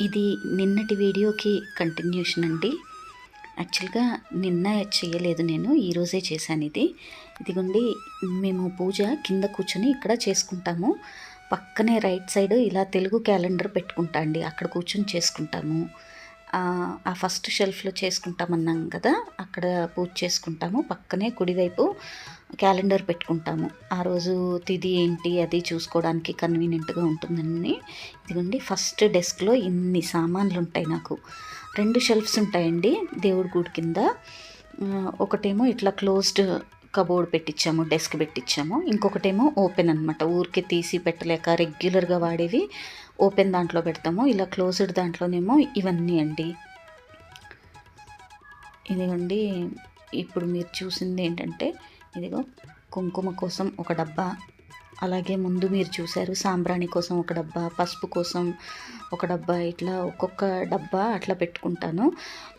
ఇది నిన్నటి వీడియోకి కంటిన్యూషన్ అండి. యాక్చువల్గా నిన్న చేయలేదు నేను ఈరోజే చేశాను ఇది. ఇదిగోండి మేము పూజ కింద కూర్చొని ఇక్కడ చేసుకుంటాము. పక్కనే రైట్ సైడ్ ఇలా తెలుగు క్యాలెండర్ పెట్టుకుంటా అండి. అక్కడ కూర్చొని చేసుకుంటాము. ఆ, ఫస్ట్ షెల్ఫ్లో చేసుకుంటామన్నాం కదా అక్కడ పూజ చేసుకుంటాము. పక్కనే కుడివైపు క్యాలెండర్ పెట్టుకుంటాము. ఆ రోజు తిది ఏంటి అది చూసుకోవడానికి కన్వీనియంట్గా ఉంటుందని. ఇదిగోండి ఫస్ట్ డెస్క్లో ఇన్ని సామాన్లు ఉంటాయి నాకు. రెండు షెల్ఫ్స్ ఉంటాయండి దేవుడి గుడి కింద. ఒకటేమో ఇట్లా క్లోజ్డ్ కబోర్డ్ పెట్టించాము డెస్క్ పెట్టించాము ఇంకొకటేమో ఓపెన్ అనమాట ఊరికే తీసి పెట్టలేక రెగ్యులర్గా వాడేవి ఓపెన్ దాంట్లో పెడతాము. ఇలా క్లోజ్డ్ దాంట్లోనేమో ఇవన్నీ అండి. ఇదిగోండి ఇప్పుడు మీరు చూసింది ఏంటంటే ఇదిగో కుంకుమ కోసం ఒక డబ్బా. అలాగే ముందు మీరు చూశారు సాంబ్రాణి కోసం ఒక డబ్బా పసుపు కోసం ఒక డబ్బా ఇట్లా ఒక్కొక్క డబ్బా అట్లా పెట్టుకుంటాను.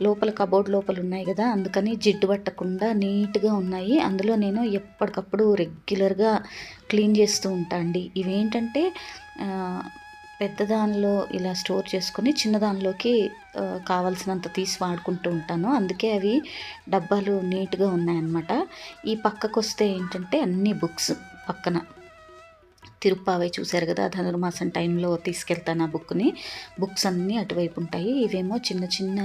లోపల కబోర్డ్ లోపల ఉన్నాయి కదా అందుకని జిడ్డు పట్టకుండా నీట్గా ఉన్నాయి. అందులో నేను ఎప్పటికప్పుడు రెగ్యులర్గా క్లీన్ చేస్తూ ఉంటా అండి. ఇవేంటంటే పెద్దదానిలో పెద్ద దానిలో ఇలా స్టోర్ చేసుకుని చిన్న దానిలోకి కావాల్సినంత తీసి వాడుకుంటూ ఉంటాను. అందుకే అవి డబ్బాలు నీట్గా ఉన్నాయన్నమాట. ఈ పక్కకు వస్తే ఏంటంటే అన్ని బుక్స్ పక్కన. తిరుప్పావై చూశారు కదా ధనుర్మాసం టైంలో తీసుకెళ్తాను ఆ బుక్ని బుక్స్ అన్నీ అటువైపు ఉంటాయి. ఇవేమో చిన్న చిన్న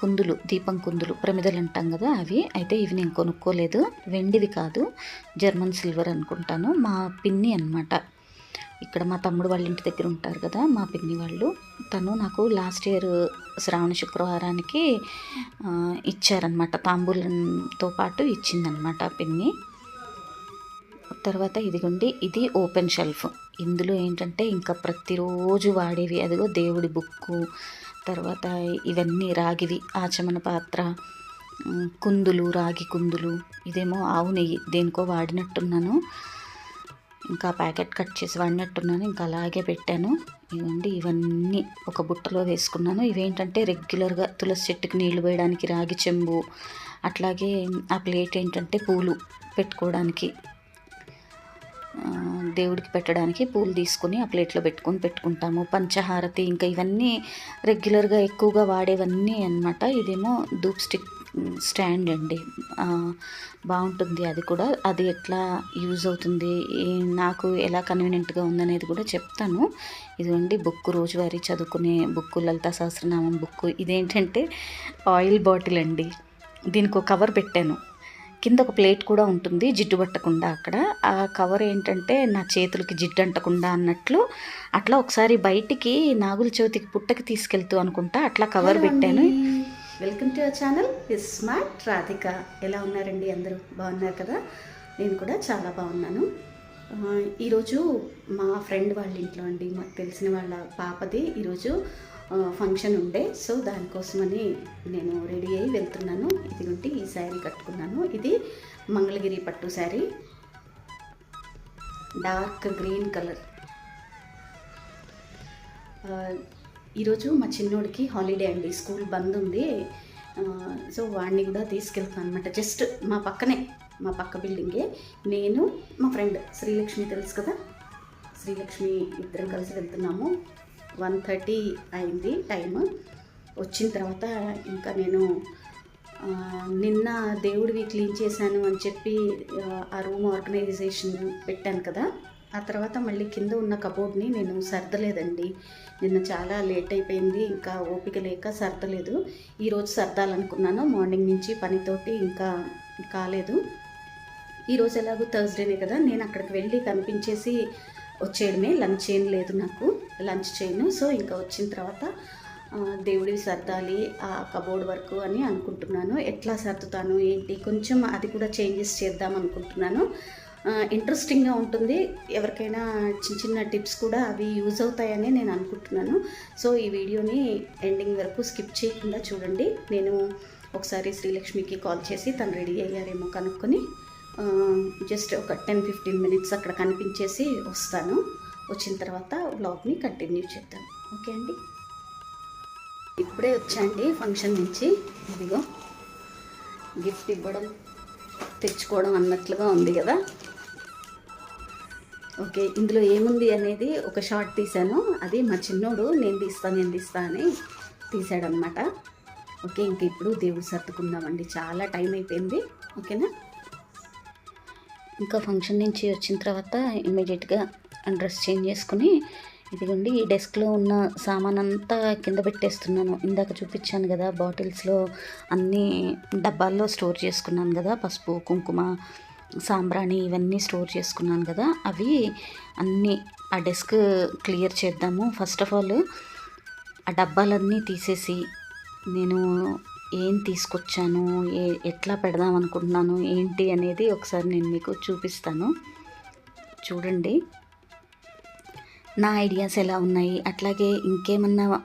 కుందులు దీపం కుందులు ప్రమిదలు అంటాం కదా అవి. అయితే ఇవి నేను కొనుక్కోలేదు. వెండివి కాదు జర్మన్ సిల్వర్ అనుకుంటాను. మా పిన్ని అన్నమాట. ఇక్కడ మా తమ్ముడు వాళ్ళ ఇంటి దగ్గర ఉంటారు కదా మా పిన్ని వాళ్ళు. తను నాకు లాస్ట్ ఇయర్ శ్రావణ శుక్రవారానికి ఇచ్చారనమాట తాంబూలంతో పాటు ఇచ్చిందనమాట పిన్ని. తర్వాత ఇదిగోండి ఇది ఓపెన్ షెల్ఫ్. ఇందులో ఏంటంటే ఇంకా ప్రతిరోజు వాడేవి. అదిగో దేవుడి బుక్కు తర్వాత ఇవన్నీ రాగివి ఆచమన పాత్ర కుందులు రాగి కుందులు ఇదేమో ఆవు నెయ్యి. దేనికో వాడినట్టున్నాను. ఇంకా ప్యాకెట్ కట్ చేసి వాడినట్టున్నాను. ఇంకా అలాగే పెట్టాను. ఇవ్వండి ఇవన్నీ ఒక బుట్టలో వేసుకున్నాను. ఇవేంటంటే రెగ్యులర్గా తులసి చెట్టుకి నీళ్ళు వేయడానికి రాగి చెంబు అట్లాగే ఆ ప్లేట్ ఏంటంటే పూలు పెట్టుకోవడానికి దేవుడికి పెట్టడానికి పూలు తీసుకొని ఆ ప్లేట్లో పెట్టుకొని పెట్టుకుంటాము. పంచహారతి ఇంకా ఇవన్నీ రెగ్యులర్గా ఎక్కువగా వాడేవన్నీ అన్నమాట. ఇదేమో ధూప్ స్టిక్ స్టాండ్ అండి. బాగుంటుంది అది కూడా. అది ఎట్లా యూజ్ అవుతుంది నాకు ఎలా కన్వీనియంట్గా ఉందనేది కూడా చెప్తాను. ఇదిగోండి బుక్ రోజువారీ చదువుకునే బుక్ లలితా సహస్రనామం బుక్ ఇదేంటంటే ఆయిల్ బాటిల్ అండి. దీనికి ఒక కవర్ పెట్టాను. కింద ఒక ప్లేట్ కూడా ఉంటుంది జిడ్డు పట్టకుండా అక్కడ. ఆ కవర్ ఏంటంటే నా చేతులకి జిడ్డు అంటకుండా అన్నట్లు అట్లా ఒకసారి బయటికి నాగుల చవితికి పుట్టకి తీసుకెళ్తూ అనుకుంటా అట్లా కవర్ పెట్టాను. Welcome to our channel is smart Radhika ఎలా ఉన్నారండి అందరూ? బాగున్నారు కదా? నేను కూడా చాలా బాగున్నాను. ఈరోజు మా ఫ్రెండ్ వాళ్ళ ఇంట్లో అండి మాకు తెలిసిన వాళ్ళ పాపది ఈరోజు ఫంక్షన్ ఉండే. సో దానికోసమని నేను రెడీ అయ్యి వెళ్తున్నాను. ఇదిగోండి ఈ శారీ కట్టుకున్నాను. ఇది మంగళగిరి పట్టు శారీ డార్క్ గ్రీన్ కలర్ ఈరోజు మా చిన్నోడికి హాలిడే అండి. స్కూల్ బంద్ ఉంది. సో వాడిని కూడా తీసుకెళ్తాను అనమాట జస్ట్ మా పక్కనే మా పక్క బిల్డింగే నేను మా ఫ్రెండ్ శ్రీలక్ష్మి తెలుసు కదా? శ్రీలక్ష్మి ఇద్దరం కలిసి వెళ్తున్నాము. వన్ థర్టీ అయింది టైం వచ్చిన తర్వాత ఇంకా నేను నిన్న దేవుడివి క్లీన్ చేశాను అని చెప్పి ఆ, ఆ రూమ్ ఆర్గనైజేషన్ పెట్టాను కదా. ఆ తర్వాత మళ్ళీ కింద ఉన్న కబోర్డ్ని నేను సర్దలేదండి. నిన్న చాలా లేట్ అయిపోయింది ఇంకా ఓపిక లేక సర్దలేదు. ఈరోజు సర్దాలనుకున్నాను మార్నింగ్ నుంచి పనితోటి ఇంకా కాలేదు. ఈరోజు ఎలాగో థర్స్డేనే కదా నేను అక్కడికి వెళ్ళి కనిపించేసి వచ్చేయడమే లంచ్ ఏం లేదు నాకు లంచ్ చేయను. సో ఇంకా వచ్చిన తర్వాత దేవుడివి సర్దాలి ఆ కబోర్డ్ వర్క్ అని అనుకుంటున్నాను. ఎట్లా సర్దుతాను ఏంటి? కొంచెం అది కూడా చేంజెస్ చేద్దాం అనుకుంటున్నాను. ఇంట్రెస్టింగ్గా ఉంటుంది. ఎవరికైనా చిన్న చిన్న టిప్స్ కూడా అవి యూజ్ అవుతాయని నేను అనుకుంటున్నాను. సో ఈ వీడియోని ఎండింగ్ వరకు స్కిప్ చేయకుండా చూడండి. నేను ఒకసారి శ్రీలక్ష్మికి కాల్ చేసి తను రెడీ అయ్యారేమో కనుక్కొని జస్ట్ ఒక టెన్ ఫిఫ్టీన్ మినిట్స్ అక్కడ కనిపించేసి వస్తాను. వచ్చిన తర్వాత బ్లాగ్ని కంటిన్యూ చేద్దాం. ఓకే అండి? ఇప్పుడే వచ్చాండి ఫంక్షన్ నుంచి. ఇదిగో గిఫ్ట్ ఇవ్వడం తెచ్చుకోవడం అన్నట్లుగా ఉంది కదా? ఓకే ఇందులో ఏముంది అనేది ఒక షార్ట్ తీశాను. అది మా చిన్నోడు నేను తీస్తా నేను తీస్తా అని తీశాడనమాట ఓకే ఇంక ఇప్పుడు దేవుడు సర్దుకుందామండి. చాలా టైం అయిపోయింది. ఓకేనా ఇంకా ఫంక్షన్ నుంచి వచ్చిన తర్వాత ఇమీడియట్గా డ్రెస్ చేంజ్ చేసుకుని ఇదిగోండి ఈ డెస్క్లో ఉన్న సామాన్ అంతా కింద పెట్టేస్తున్నాను. ఇందాక చూపించాను కదా బాటిల్స్లో అన్నీ డబ్బాల్లో స్టోర్ చేసుకున్నాను కదా పసుపు కుంకుమ సాంబ్రాణి ఇవన్నీ స్టోర్ చేసుకున్నాను కదా అవి అన్నీ ఆ డెస్క్ క్లియర్ చేద్దాము. ఫస్ట్ ఆఫ్ ఆల్ ఆ డబ్బాలన్నీ తీసేసి నేను ఏం తీసుకొచ్చాను? ఏ ఎట్లా పెడదాం అనుకుంటున్నాను? ఏంటి అనేది ఒకసారి నేను మీకు చూపిస్తాను. చూడండి. నా ఐడియాస్ ఎలా ఉన్నాయి? అట్లాగే ఇంకేమన్నా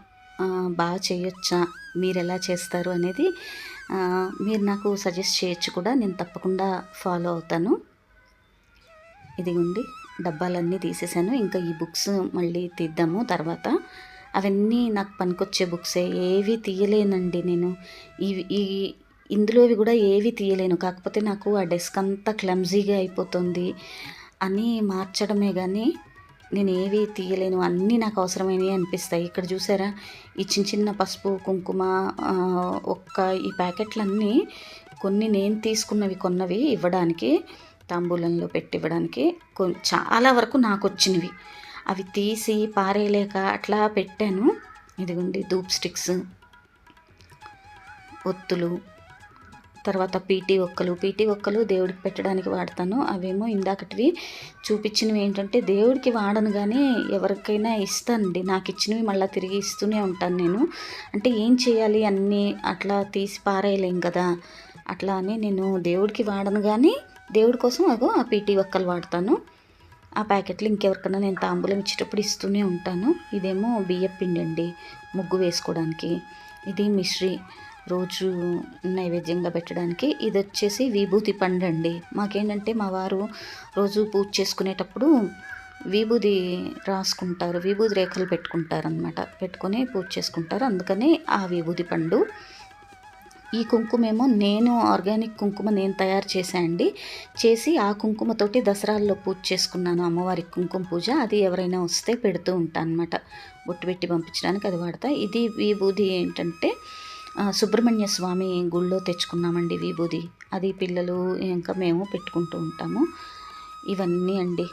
బాగా చేయొచ్చా? మీరు ఎలా చేస్తారు అనేది మీరు నాకు సజెస్ట్ చేయొచ్చు కూడా. నేను తప్పకుండా ఫాలో అవుతాను. ఇదిగోండి. డబ్బాలన్నీ తీసేసాను. ఇంకా ఈ బుక్స్ మళ్ళీ తీద్దాము తర్వాత. అవన్నీ నాకు పనికొచ్చే బుక్సే. ఏవి తీయలేనండి నేను. ఇవి ఈ ఇందులోవి కూడా ఏవి తీయలేను. కాకపోతే నాకు ఆ డెస్క్ అంతా క్లమ్జీగా అయిపోతుంది అని మార్చడమే కానీ నేను ఏవి తీయలేను. అన్నీ నాకు అవసరమైనవి అనిపిస్తాయి. ఇక్కడ చూసారా? ఈ చిన్న చిన్న పసుపు కుంకుమ ఒక్క ఈ ప్యాకెట్లన్నీ కొన్ని నేను తీసుకున్నవి కొన్నవి ఇవ్వడానికి తాంబూలంలో పెట్టి ఇవ్వడానికి కొన్- చాలా వరకు నాకు వచ్చినవి అవి తీసి పారేయలేక అట్లా పెట్టాను. ఇదిగోండి ధూప్ స్టిక్స్ ఒత్తులు తర్వాత పీటీ ఒక్కలు. పీటీ ఒక్కలు దేవుడికి పెట్టడానికి వాడతాను. అవేమో ఇందాకటివి చూపించినవి ఏంటంటే దేవుడికి వాడను కానీ ఎవరికైనా ఇస్తానండి. నాకు ఇచ్చినవి మళ్ళీ తిరిగి ఇస్తూనే ఉంటాను నేను. అంటే ఏం చేయాలి అన్నీ అట్లా తీసి పారేయలేం కదా. అట్లా అని నేను దేవుడికి వాడను కానీ దేవుడి కోసం అగో ఆ పీటీ ఒక్కలు వాడతాను. ఆ ప్యాకెట్లు ఇంకెవరికైనా నేను తాంబూలం ఇచ్చేటప్పుడు ఇస్తూనే ఉంటాను. ఇదేమో బియ్యం పిండి అండి ముగ్గు వేసుకోవడానికి. ఇది మిశ్రీ రోజు నైవేద్యంగా పెట్టడానికి. ఇది వచ్చేసి విభూతి పండు అండి మాకేంటంటే మా వారు రోజు పూజ చేసుకునేటప్పుడు విభూది రాసుకుంటారు విభూది రేఖలు పెట్టుకుంటారు అనమాట పెట్టుకొని పూజ చేసుకుంటారు. అందుకని ఆ విభూది పండు ఈ కుంకుమేమో నేను ఆర్గానిక్ కుంకుమ నేను తయారు చేశాను అండి. చేసి ఆ కుంకుమతోటి దసరాల్లో పూజ చేసుకున్నాను. అమ్మవారికి కుంకుమ పూజ అది ఎవరైనా వస్తే పెడుతూ ఉంటాను అనమాట బొట్టు పెట్టి పంపించడానికి అది వాడతా. ఇది విభూది ఏంటంటే సుబ్రహ్మణ్య స్వామి గుళ్ళో తెచ్చుకున్నామండి విభూది. అది పిల్లలు ఇంకా మేము పెట్టుకుంటూ ఉంటాము. ఇవన్నీ అండి.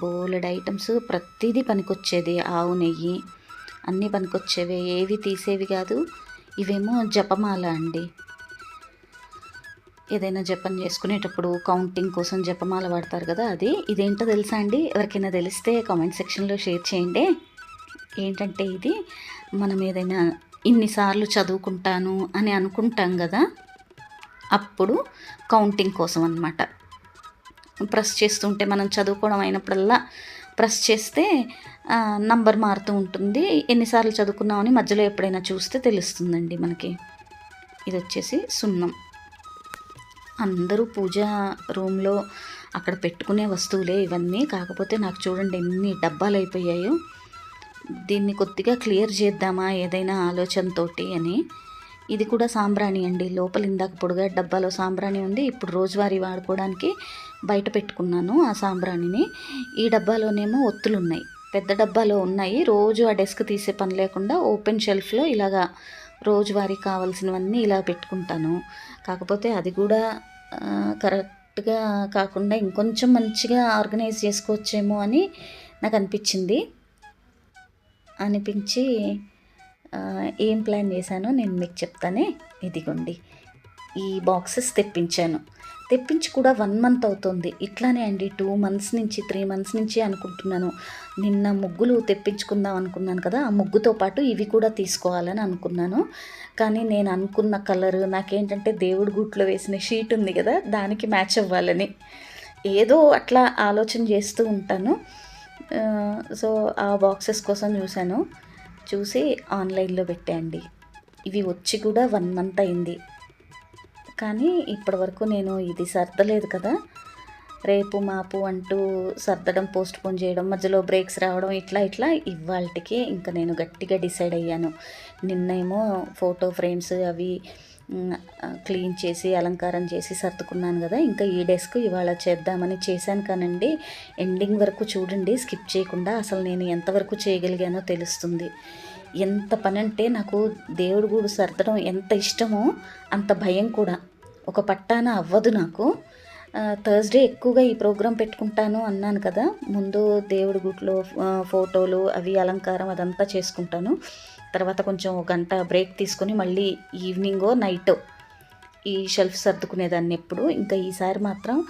బోలెడ్ ఐటమ్స్. ప్రతిదీ పనికొచ్చేది. ఆవు నెయ్యి అన్నీ పనికొచ్చేవి. ఏవి తీసేవి కాదు. ఇవేమో జపమాల అండి. ఏదైనా జపం చేసుకునేటప్పుడు కౌంటింగ్ కోసం జపమాల వాడతారు కదా అది. ఇదేంటో తెలుసా అండి? ఎవరికైనా తెలిస్తే కామెంట్ సెక్షన్లో షేర్ చేయండి. ఏంటంటే ఇది మనం ఏదైనా ఇన్నిసార్లు చదువుకుంటాను అని అనుకుంటాం కదా అప్పుడు కౌంటింగ్ కోసం అన్నమాట. ప్రెస్ చేస్తుంటే మనం చదువుకోవడం అయినప్పుడల్లా ప్రెస్ చేస్తే నంబర్ మారుతూ ఉంటుంది. ఎన్నిసార్లు చదువుకున్నామని మధ్యలో ఎప్పుడైనా చూస్తే తెలుస్తుందండి మనకి. ఇది వచ్చేసి సున్నం. అందరూ పూజ రూమ్లో అక్కడ పెట్టుకునే వస్తువులే ఇవన్నీ. కాకపోతే నాకు చూడండి ఎన్ని డబ్బాలు అయిపోయాయో. దీన్ని కొద్దిగా క్లియర్ చేద్దామా ఏదైనా ఆలోచనతోటి అని. ఇది కూడా సాంబ్రాణి అండి. లోపల ఇందాక పొడుగా డబ్బాలో సాంబ్రాణి ఉంది. ఇప్పుడు రోజువారీ వాడుకోవడానికి బయట పెట్టుకున్నాను ఆ సాంబ్రాణిని. ఈ డబ్బాలోనేమో ఒత్తులు ఉన్నాయి పెద్ద డబ్బాలో ఉన్నాయి. రోజు ఆ డెస్క్ తీసే పని లేకుండా ఓపెన్ షెల్ఫ్లో ఇలాగా రోజువారీ కావాల్సినవన్నీ ఇలా పెట్టుకుంటాను. కాకపోతే అది కూడా కరెక్ట్గా కాకుండా ఇంకొంచెం మంచిగా ఆర్గనైజ్ చేసుకోవచ్చేమో అని నాకు అనిపించింది అనిపించి ఏం ప్లాన్ చేశానో నేను మీకు చెప్తానే. ఇదిగోండి. ఈ బాక్సెస్ తెప్పించాను. తెప్పించి కూడా వన్ మంత్ అవుతుంది. ఇట్లానే అండి టూ మంత్స్ నుంచి త్రీ మంత్స్ నుంచి అనుకుంటున్నాను. నిన్న ముగ్గులు తెప్పించుకుందాం అనుకున్నాను కదా ఆ ముగ్గుతో పాటు ఇవి కూడా తీసుకోవాలని అనుకున్నాను. కానీ నేను అనుకున్న కలర్ నాకేంటంటే దేవుడి గుట్లో వేసిన షీట్ ఉంది కదా దానికి మ్యాచ్ అవ్వాలని. ఏదో అట్లా ఆలోచన చేస్తూ ఉంటాను. సో ఆ బాక్సెస్ కోసం చూశాను. చూసి ఆన్లైన్లో పెట్టేయండి ఇవి వచ్చి కూడా వన్ మంత్ అయింది. కానీ ఇప్పటివరకు నేను ఇది సర్దలేదు కదా. రేపు మాపు అంటూ సర్దడం పోస్ట్ పోన్ చేయడం మధ్యలో బ్రేక్స్ రావడం ఇట్లా ఇట్లా ఇవాళకి ఇంకా నేను గట్టిగా డిసైడ్ అయ్యాను. నిన్నేమో ఫోటో ఫ్రేమ్స్ అవి క్లీన్ చేసి అలంకారం చేసి సర్దుకున్నాను కదా. ఇంకా ఈ డెస్క్ ఇవాళ చేద్దామని చేశాను కానండి ఎండింగ్ వరకు చూడండి స్కిప్ చేయకుండా అసలు నేను ఎంతవరకు చేయగలిగానో తెలుస్తుంది. ఎంత పని అంటే నాకు దేవుడి గూడు సర్దడం ఎంత ఇష్టమో అంత భయం కూడా. ఒక పట్టాన అవ్వదు నాకు. థర్స్డే ఎక్కువగా ఈ ప్రోగ్రాం పెట్టుకుంటాను అన్నాను కదా. ముందు దేవుడి గుట్లో ఫోటోలు అవి అలంకారం అదంతా చేసుకుంటాను. తర్వాత కొంచెం ఒక గంట బ్రేక్ తీసుకొని మళ్ళీ ఈవినింగో నైట్ ఈ షెల్ఫ్ సర్దుకునేదాన్ని ఎప్పుడు. ఇంకా ఈసారి మాత్రం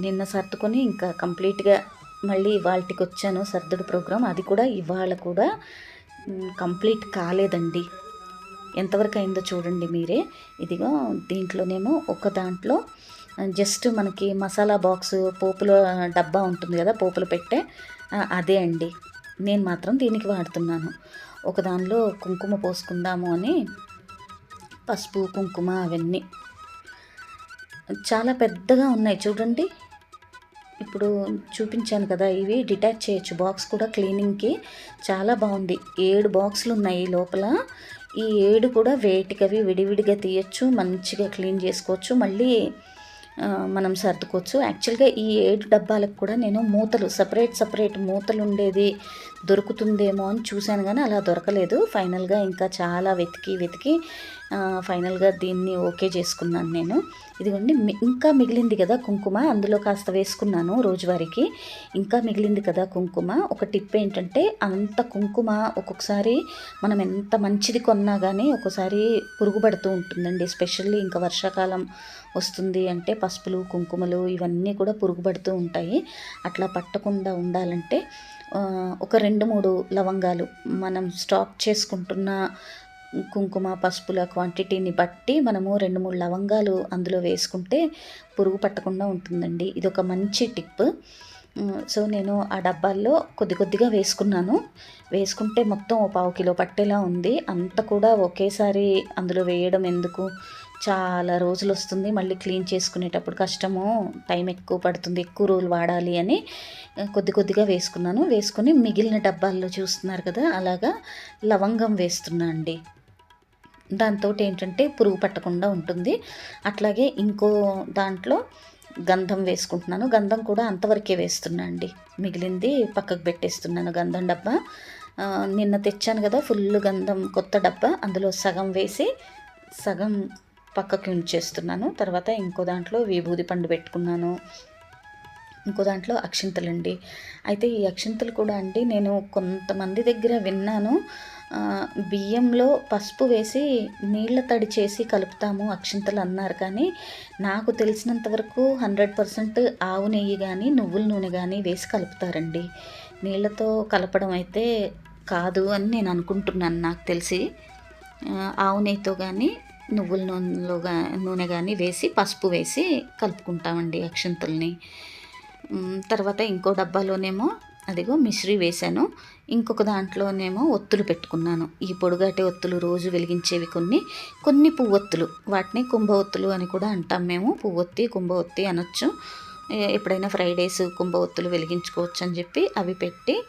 నిన్న సర్దుకొని ఇంకా కంప్లీట్గా మళ్ళీ ఇవాళకి వచ్చాను సర్దుడు ప్రోగ్రాం. అది కూడా ఇవాళ కూడా కంప్లీట్ కాలేదండి. ఎంతవరకు అయిందో చూడండి మీరే. ఇదిగో దీంట్లోనేమో ఒక దాంట్లో జస్ట్ మనకి మసాలా బాక్స్ పోపులో డబ్బా ఉంటుంది కదా పోపులు పెట్టే అదే అండి. నేను మాత్రం దీనికి వాడుతున్నాను. ఒక దానిలో కుంకుమ పోసుకుందాము అని పసుపు కుంకుమ అవన్నీ. చాలా పెద్దగా ఉన్నాయి చూడండి. ఇప్పుడు చూపించాను కదా ఇవి డిటాచ్ చేయొచ్చు. బాక్స్ కూడా క్లీనింగ్కి చాలా బాగుంది. ఏడు బాక్సులు ఉన్నాయి ఈ లోపల. ఈ ఏడు కూడా వేటికవి విడివిడిగా తీయచ్చు మంచిగా క్లీన్ చేసుకోవచ్చు. మళ్ళీ మనం సర్దుకోవచ్చు. యాక్చువల్గా ఈ ఏడు డబ్బాలకు కూడా నేను మూతలు సపరేట్ సపరేట్ మూతలు ఉండేది దొరుకుతుందేమో అని చూశాను కానీ అలా దొరకలేదు. ఫైనల్గా ఇంకా చాలా వెతికి వెతికి ఫైనల్గా దీన్ని ఓకే చేసుకున్నాను నేను. ఇదిగోండి ఇంకా మిగిలింది కదా కుంకుమ అందులో కాస్త వేసుకున్నాను రోజువారీకి. ఇంకా మిగిలింది కదా కుంకుమ ఒక టిప్ ఏంటంటే అంత కుంకుమ ఒక్కొక్కసారి మనం ఎంత మంచిది కొన్నా కానీ ఒక్కోసారి పురుగు పడుతూ ఉంటుందండి. ఎస్పెషల్లీ ఇంకా వర్షాకాలం వస్తుంది అంటే పసుపులు కుంకుమలు ఇవన్నీ కూడా పురుగు పడుతూ ఉంటాయి. అట్లా పట్టకుండా ఉండాలంటే ఒక రెండు మూడు లవంగాలు మనం స్టాక్ చేసుకుంటున్న కుంకుమ పసుపుల క్వాంటిటీని బట్టి మనము రెండు మూడు లవంగాలు అందులో వేసుకుంటే పురుగు పట్టకుండా ఉంటుందండి. ఇది ఒక మంచి టిప్. సో నేను ఆ డబ్బాల్లో కొద్ది కొద్దిగా వేసుకున్నాను. వేసుకుంటే మొత్తం ఓ పావు కిలో పట్టేలా ఉంది. అంత కూడా ఒకేసారి అందులో వేయడం ఎందుకు? చాలా రోజులు వస్తుంది మళ్ళీ క్లీన్ చేసుకునేటప్పుడు. కష్టము టైం ఎక్కువ పడుతుంది ఎక్కువ రోజులు వాడాలి అని కొద్ది కొద్దిగా వేసుకున్నాను. వేసుకొని మిగిలిన డబ్బాల్లో చూస్తున్నారు కదా అలాగా లవంగం వేస్తున్నా అండి. దాంతో ఏంటంటే పురుగు పట్టకుండా ఉంటుంది. అట్లాగే ఇంకో దాంట్లో గంధం వేసుకుంటున్నాను. గంధం కూడా అంతవరకే వేస్తున్నా అండి. మిగిలింది పక్కకు పెట్టేస్తున్నాను గంధం డబ్బా. నిన్న తెచ్చాను కదా ఫుల్ గంధం కొత్త డబ్బా. అందులో సగం వేసి సగం పక్కకి ఉంచేస్తున్నాను. తర్వాత ఇంకో దాంట్లో విభూది పండు పెట్టుకున్నాను. ఇంకో దాంట్లో అక్షింతలండి అయితే ఈ అక్షింతలు కూడా అండి నేను కొంతమంది దగ్గర విన్నాను. బియ్యంలో పసుపు వేసి నీళ్ళ తడి చేసి కలుపుతాము అక్షింతలు అన్నారు. కానీ నాకు తెలిసినంత వరకు హండ్రెడ్ పర్సెంట్ ఆవు నెయ్యి కానీ నువ్వుల నూనె కానీ వేసి కలుపుతారండి. నీళ్ళతో కలపడం అయితే కాదు అని నేను అనుకుంటున్నాను నాకు తెలిసి. ఆవు నెయ్యితో కానీ నువ్వుల నూనెలో నూనె కానీ వేసి పసుపు వేసి కలుపుకుంటామండి అక్షింతల్ని. తర్వాత ఇంకో డబ్బాలోనేమో అదిగో మిశ్రీ వేశాను. ఇంకొక దాంట్లోనేమో ఒత్తులు పెట్టుకున్నాను. ఈ పొడుగాటి ఒత్తులు రోజు వెలిగించేవి కొన్ని కొన్ని పువ్వొత్తులు. వాటిని కుంభవొత్తులు అని కూడా అంటాం మేము. పువ్వొత్తి కుంభ ఒత్తి అనొచ్చు. ఎప్పుడైనా ఫ్రైడేస్ కుంభవొత్తులు వెలిగించుకోవచ్చు అని చెప్పి అవి పెట్టి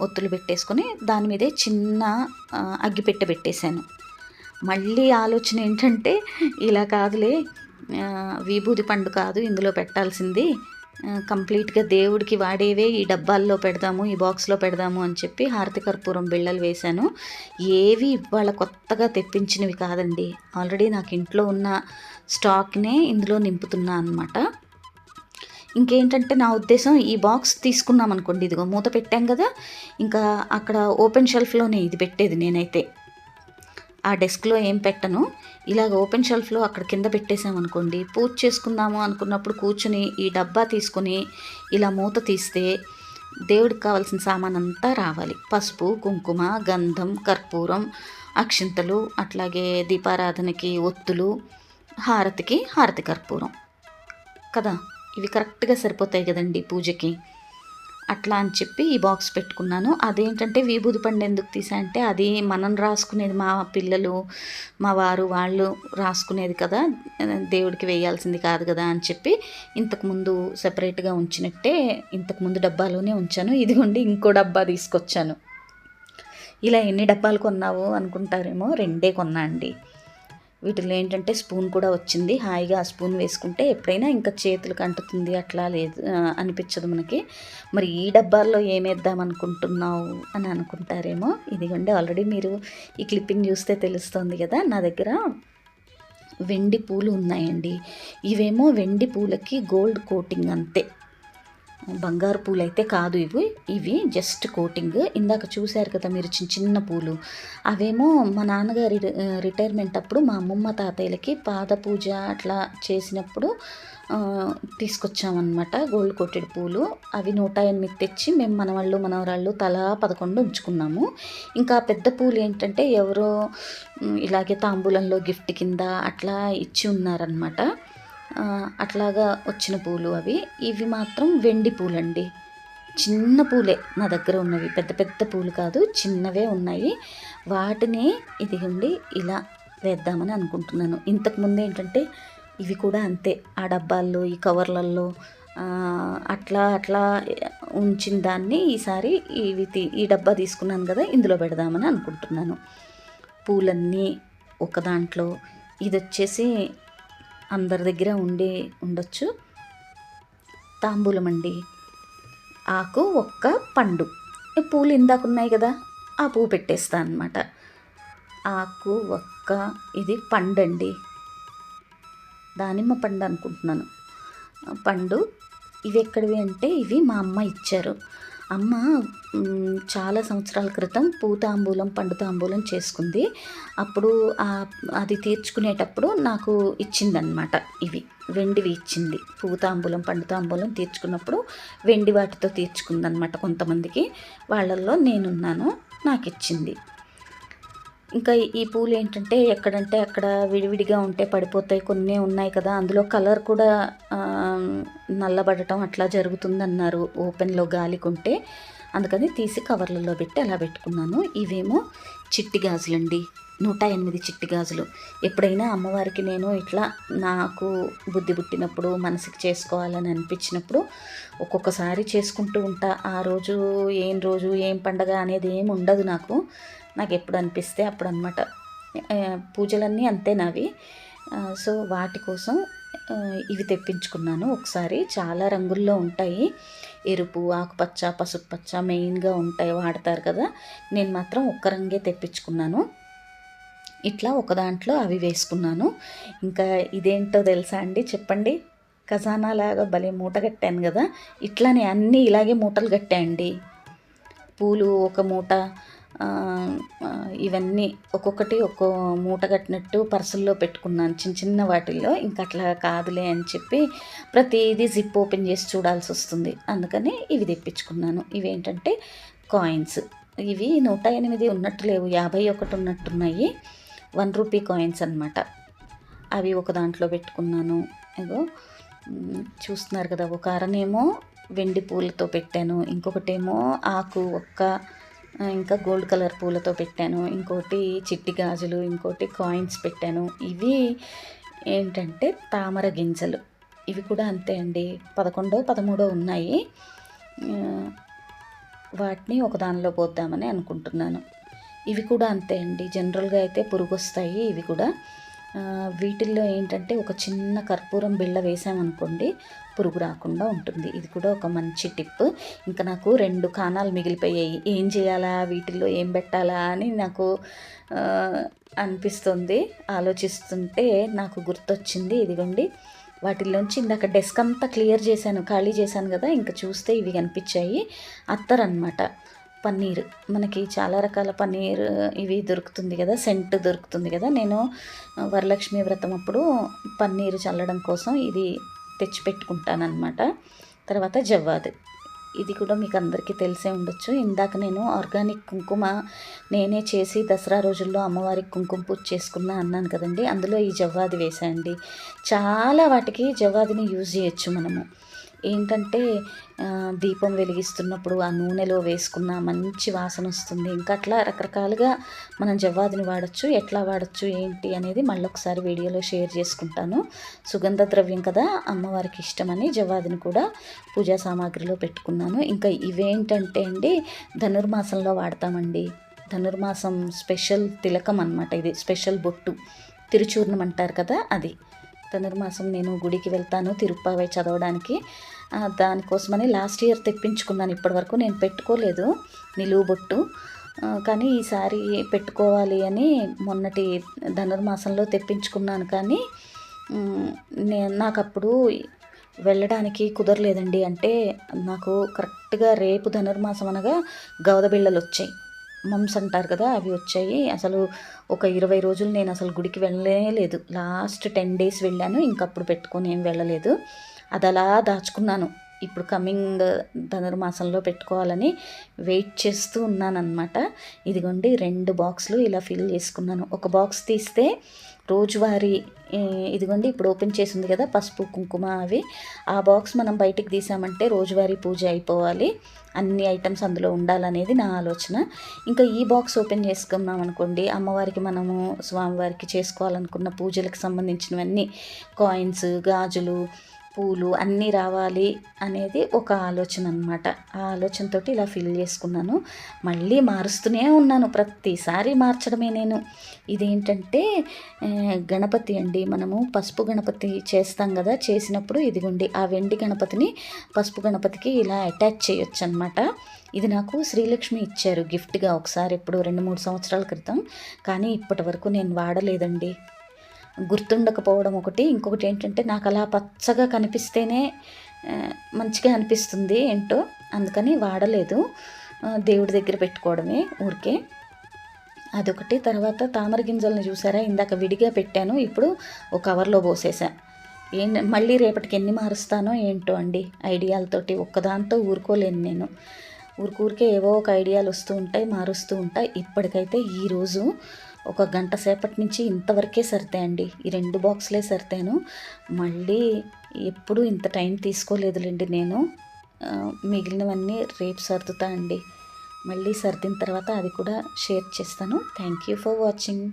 ఒత్తులు పెట్టేసుకొని దాని మీదే చిన్న అగ్గిపెట్టె పెట్టేశాను. మళ్ళీ ఆలోచన ఏంటంటే ఇలా కాదులే విభూతి విభూది పండు కాదు ఇందులో పెట్టాల్సింది కంప్లీట్గా దేవుడికి వాడేవే ఈ డబ్బాల్లో పెడదాము ఈ బాక్స్లో పెడదాము అని చెప్పి హారతి కర్పూరం బిళ్ళలు వేశాను. ఏవి ఇవాళ కొత్తగా తెప్పించినవి కాదండి. ఆల్రెడీ నాకు ఇంట్లో ఉన్న స్టాక్నే ఇందులో నింపుతున్నా అనమాట ఇంకేంటంటే నా ఉద్దేశం ఈ బాక్స్ తీసుకున్నాం అనుకోండి ఇదిగో మూత పెట్టాం కదా ఇంకా అక్కడ ఓపెన్ షెల్ఫ్లోనే ఇది పెట్టేది నేనైతే. ఆ డెస్క్లో ఏం పెట్టను. ఇలాగ ఓపెన్ షెల్ఫ్లో అక్కడ కింద పెట్టేసామనుకోండి పూజ చేసుకుందాము అనుకున్నప్పుడు కూర్చుని ఈ డబ్బా తీసుకుని ఇలా మూత తీస్తే దేవుడికి కావాల్సిన సామాన్ అంతా రావాలి. పసుపు కుంకుమ గంధం కర్పూరం అక్షింతలు అట్లాగే దీపారాధనకి ఒత్తులు హారతికి హారతి కర్పూరం. కదా? ఇవి కరెక్ట్గా సరిపోతాయి కదండి పూజకి. అట్లా అని చెప్పి ఈ బాక్స్ పెట్టుకున్నాను. అదేంటంటే విభూది పండు ఎందుకు తీసా అంటే అది మనం రాసుకునేది మా పిల్లలు మా వారు వాళ్ళు రాసుకునేది కదా దేవుడికి వేయాల్సింది కాదు కదా అని చెప్పి ఇంతకుముందు సపరేట్గా ఉంచినట్టే ఇంతకుముందు డబ్బాలోనే ఉంచాను. ఇదిగోండి ఇంకో డబ్బా తీసుకొచ్చాను. ఇలా ఎన్ని డబ్బాలు కొన్నావు అనుకుంటారేమో రెండే కొన్నా అండి. వీటిలో ఏంటంటే స్పూన్ కూడా వచ్చింది. హాయిగా ఆ స్పూన్ వేసుకుంటే ఎప్పుడైనా ఇంకా చేతులకు అంటుతుంది. అట్లా లేదు అనిపించదు మనకి. మరి ఈ డబ్బాల్లో ఏమేద్దాం అనుకుంటున్నావు అని అనుకుంటారేమో. ఇదిగోండి ఆల్రెడీ మీరు ఈ క్లిప్పింగ్ చూస్తే తెలుస్తుంది కదా. నా దగ్గర వెండి పూలు ఉన్నాయండి. ఇవేమో వెండి పూలకి గోల్డ్ కోటింగ్ అంతే. బంగారు పూలు అయితే కాదు ఇవి. ఇవి జస్ట్ కోటింగ్ ఇందాక చూశారు కదా మీరు చిన్న చిన్న పూలు. అవేమో మా నాన్నగారి రి- రిటైర్మెంట్ అప్పుడు మా అమ్మమ్మ తాతయ్యలకి పాద పూజ అట్లా చేసినప్పుడు తీసుకొచ్చామన్నమాట గోల్డ్ కోటెడ్ పూలు. అవి నూట ఎనిమిది తెచ్చి మేము మనవాళ్ళు మనవరాళ్ళు తలా పదకొండు ఉంచుకున్నాము. ఇంకా పెద్ద పూలు ఏంటంటే ఎవరో ఇలాగే తాంబూలంలో గిఫ్ట్ కింద అట్లా ఇచ్చి ఉన్నారనమాట అట్లాగా వచ్చిన పూలు అవి. ఇవి మాత్రం వెండి పూలండి. చిన్న పూలే నా దగ్గర ఉన్నవి. పెద్ద పెద్ద పూలు కాదు చిన్నవే ఉన్నాయి. వాటిని ఇదిగండి ఇలా వేద్దామని అనుకుంటున్నాను. ఇంతకుముందు ఏంటంటే ఇవి కూడా అంతే. ఆ డబ్బాల్లో ఈ కవర్లలో అట్లా అట్లా ఉంచిన దాన్ని ఈసారి ఇవి తీ- ఈ డబ్బా తీసుకున్నాను కదా ఇందులో పెడదామని అనుకుంటున్నాను. పూలన్నీ ఒక దాంట్లో. ఇది వచ్చేసి అందరి దగ్గర ఉండి ఉండొచ్చు. తాంబూలం అండి ఆకు ఒక్క పండు. పూలు ఇందాక ఉన్నాయి కదా ఆ పువ్వు పెట్టేస్తా అనమాట ఆకు ఒక్క ఇది పండు అండి దానిమ్మ పండు అనుకుంటున్నాను. పండు ఇవి ఎక్కడివి అంటే ఇవి మా అమ్మ ఇచ్చారు. అమ్మ చాలా సంవత్సరాల క్రితం పూతాంబూలం పండుతాంబూలం చేసుకుంది. అప్పుడు అది తీర్చుకునేటప్పుడు నాకు ఇచ్చిందనమాట ఇవి. వెండివి ఇచ్చింది. పూతాంబూలం పండుతాంబూలం తీర్చుకున్నప్పుడు వెండి వాటితో తీర్చుకుందనమాట కొంతమందికి. వాళ్ళల్లో నేనున్నాను నాకు ఇచ్చింది ఇంకా ఈ పూలు ఏంటంటే ఎక్కడంటే అక్కడ విడివిడిగా ఉంటే పడిపోతాయి. కొన్ని ఉన్నాయి కదా. అందులో కలర్ కూడా నల్లబడటం అట్లా జరుగుతుందన్నారు. ఓపెన్లో గాలికుంటే అందుకని తీసి కవర్లలో పెట్టి అలా పెట్టుకున్నాను. ఇవేమో చిట్టి గాజులండి. నూట ఎనిమిది చిట్టి గాజులు. ఎప్పుడైనా అమ్మవారికి నేను ఇట్లా నాకు బుద్ధి పుట్టినప్పుడు మనసుకి చేసుకోవాలని అనిపించినప్పుడు ఒక్కొక్కసారి చేసుకుంటూ ఉంటా. ఆ రోజు ఏం రోజు ఏం పండగ అనేది ఏం ఉండదు నాకు. నాకు ఎప్పుడు అనిపిస్తే అప్పుడు అనమాట పూజలన్నీ అంతే నావి. సో వాటి కోసం ఇవి తెప్పించుకున్నాను. ఒకసారి చాలా రంగుల్లో ఉంటాయి. ఎరుపు ఆకుపచ్చ పసుపు పచ్చ మెయిన్గా ఉంటాయి వాడతారు కదా. నేను మాత్రం ఒక్క రంగే తెప్పించుకున్నాను. ఇట్లా ఒక దాంట్లో అవి వేసుకున్నాను. ఇంకా ఇదేంటో తెలుసా అండి? చెప్పండి. ఖజానా లాగా భలే మూట కట్టాను కదా. ఇట్లానే అన్నీ ఇలాగే మూటలు కట్టాయండి. పూలు ఒక మూట ఇవన్నీ ఒక్కొక్కటి ఒక్కో మూట కట్టినట్టు పర్సుల్లో పెట్టుకున్నాను చిన్న చిన్న వాటిల్లో. ఇంకా అట్లా కాదులే అని చెప్పి ప్రతిదీ జిప్ ఓపెన్ చేసి చూడాల్సి వస్తుంది. అందుకని ఇవి తెప్పించుకున్నాను. ఇవేంటంటే కాయిన్స్ ఇవి నూట ఎనిమిది ఉన్నట్టు లేవు యాభై ఒకటి ఉన్నట్టున్నాయి. వన్ రూపీ కాయిన్స్ అనమాట అవి ఒక దాంట్లో పెట్టుకున్నాను. ఏదో చూస్తున్నారు కదా ఒక అరనేమో వెండి పూలతో పెట్టాను. ఇంకొకటేమో ఆకు ఒక్క ఇంకా గోల్డ్ కలర్ పూలతో పెట్టాను. ఇంకోటి చిట్టి గాజులు ఇంకోటి కాయిన్స్ పెట్టాను. ఇవి ఏంటంటే తామర గింజలు. ఇవి కూడా అంతే అండి. పదకొండో పదమూడో ఉన్నాయి. వాటిని ఒకదానిలో పోద్దామని అనుకుంటున్నాను. ఇవి కూడా అంతే అండి. జనరల్గా అయితే పురుగు వస్తాయి ఇవి కూడా. వీటిల్లో ఏంటంటే ఒక చిన్న కర్పూరం బిళ్ళ వేసామనుకోండి పురుగు రాకుండా ఉంటుంది. ఇది కూడా ఒక మంచి టిప్. ఇంకా నాకు రెండు కాణాలు మిగిలిపోయాయి. ఏం చేయాలా? వీటిల్లో ఏం పెట్టాలా? అని నాకు అనిపిస్తుంది. ఆలోచిస్తుంటే నాకు గుర్తొచ్చింది. ఇదిగోండి. వాటిల్లోంచి ఇందాక డెస్క్ అంతా క్లియర్ చేశాను ఖాళీ చేశాను కదా ఇంకా చూస్తే ఇవి కనిపించాయి. అత్తర్ అనమాట పన్నీర్. మనకి చాలా రకాల పన్నీర్ ఇవి దొరుకుతుంది కదా సెంట్ దొరుకుతుంది కదా. నేను వరలక్ష్మి వ్రతం అప్పుడు పన్నీరు చల్లడం కోసం ఇది తెచ్చిపెట్టుకుంటానమాట తర్వాత జవ్వాది. ఇది కూడా మీకు అందరికీ తెలిసే ఉండొచ్చు. ఇందాక నేను ఆర్గానిక్ కుంకుమ నేనే చేసి దసరా రోజుల్లో అమ్మవారికి కుంకుమ పూజ చేసుకున్నా అన్నాను కదండి. అందులో ఈ జవ్వాది వేసాయండి. చాలా వాటికి జవ్వాదిని యూజ్ చేయొచ్చు మనము. ఏంటంటే దీపం వెలిగిస్తున్నప్పుడు ఆ నూనెలో వేసుకున్న మంచి వాసన వస్తుంది. ఇంకా అట్లా రకరకాలుగా మనం జవ్వాదిని వాడచ్చు ఎట్లా వాడచ్చు ఏంటి అనేది మళ్ళీ ఒకసారి వీడియోలో షేర్ చేసుకుంటాను. సుగంధ ద్రవ్యం కదా అమ్మవారికి ఇష్టమని జవ్వాదిని కూడా పూజా సామాగ్రిలో పెట్టుకున్నాను. ఇంకా ఇవేంటంటే అండి ధనుర్మాసంలో వాడతామండి. ధనుర్మాసం స్పెషల్ తిలకం అన్నమాట ఇది స్పెషల్ బొట్టు. తిరుచూర్ణం అంటారు కదా అది. ధనుర్మాసం నేను గుడికి వెళ్తాను తిరుప్పావై చదవడానికి. దానికోసమని లాస్ట్ ఇయర్ తెప్పించుకున్నాను. ఇప్పటివరకు నేను పెట్టుకోలేదు నిలువు బొట్టు కానీ ఈసారి పెట్టుకోవాలి అని మొన్నటి ధనుర్మాసంలో తెప్పించుకున్నాను. కానీ నేను నాకు అప్పుడు వెళ్ళడానికి కుదరలేదండి. అంటే నాకు కరెక్ట్గా రేపు ధనుర్మాసం అనగా గవదబిళ్ళలు వచ్చాయి మమ్స్ అంటారు కదా అవి వచ్చాయి. అసలు ఒక ఇరవై రోజులు నేను అసలు గుడికి వెళ్ళలేదు లాస్ట్ టెన్ డేస్ వెళ్ళాను. ఇంకప్పుడు పెట్టుకొని ఏం వెళ్ళలేదు. అది అలా దాచుకున్నాను. ఇప్పుడు కమింగ్ ధనుర్మాసంలో పెట్టుకోవాలని వెయిట్ చేస్తూ ఉన్నానన్నమాట. ఇదిగోండి రెండు బాక్స్లు ఇలా ఫిల్ చేసుకున్నాను. ఒక బాక్స్ తీస్తే రోజువారీ ఇదిగోండి ఇప్పుడు ఓపెన్ చేసింది కదా పసుపు కుంకుమ అవి. ఆ బాక్స్ మనం బయటికి తీసామంటే రోజువారీ పూజ అయిపోవాలి. అన్ని ఐటమ్స్ అందులో ఉండాలనేది నా ఆలోచన. ఇంకా ఈ బాక్స్ ఓపెన్ చేసుకున్నాం అనుకోండి అమ్మవారికి మనము స్వామివారికి చేసుకోవాలనుకున్న పూజలకు సంబంధించినవన్నీ కాయిన్స్ గాజులు పూలు అన్నీ రావాలి అనేది ఒక ఆలోచన అనమాట ఆ ఆలోచనతో ఇలా ఫిల్ చేసుకున్నాను. మళ్ళీ మారుస్తూనే ఉన్నాను. ప్రతిసారి మార్చడమే నేను. ఇదేంటంటే గణపతి అండి. మనము పసుపు గణపతి చేస్తాం కదా చేసినప్పుడు ఇదిగోండి ఆ వెండి గణపతిని పసుపు గణపతికి ఇలా అటాచ్ చేయొచ్చు అనమాట ఇది నాకు శ్రీలక్ష్మి ఇచ్చారు గిఫ్ట్గా ఒకసారి ఎప్పుడు రెండు మూడు సంవత్సరాల క్రితం. కానీ ఇప్పటి వరకు నేను వాడలేదండి. గుర్తుండకపోవడం ఒకటి. ఇంకొకటి ఏంటంటే నాకు అలా పచ్చగా కనిపిస్తేనే మంచిగా అనిపిస్తుంది ఏంటో అందుకని వాడలేదు. దేవుడి దగ్గర పెట్టుకోవడమే ఊరికే. అదొకటి. తర్వాత తామర గింజలను చూసారా? ఇందాక విడిగా పెట్టాను. ఇప్పుడు ఒక కవర్లో పోసేసా. ఏం మళ్ళీ రేపటికి ఎన్ని మారుస్తానో ఏంటో అండి. ఐడియాలతోటి ఒక్కదాంతో ఊరుకోలేను నేను. ఊరికూరికే ఏవో ఒక ఐడియాలు వస్తూ ఉంటాయి మారుస్తూ ఉంటాయి. ఇప్పటికైతే ఈరోజు ఒక గంట సేపటి నుంచి ఇంతవరకే సరితాయండి ఈ రెండు బాక్స్లే సరితాను. మళ్ళీ ఎప్పుడు ఇంత టైం తీసుకోలేదులేండి నేను. మిగిలినవన్నీ రేపు సర్దుతా అండి. మళ్ళీ సర్దిన తర్వాత అది కూడా షేర్ చేస్తాను. Thank you for watching.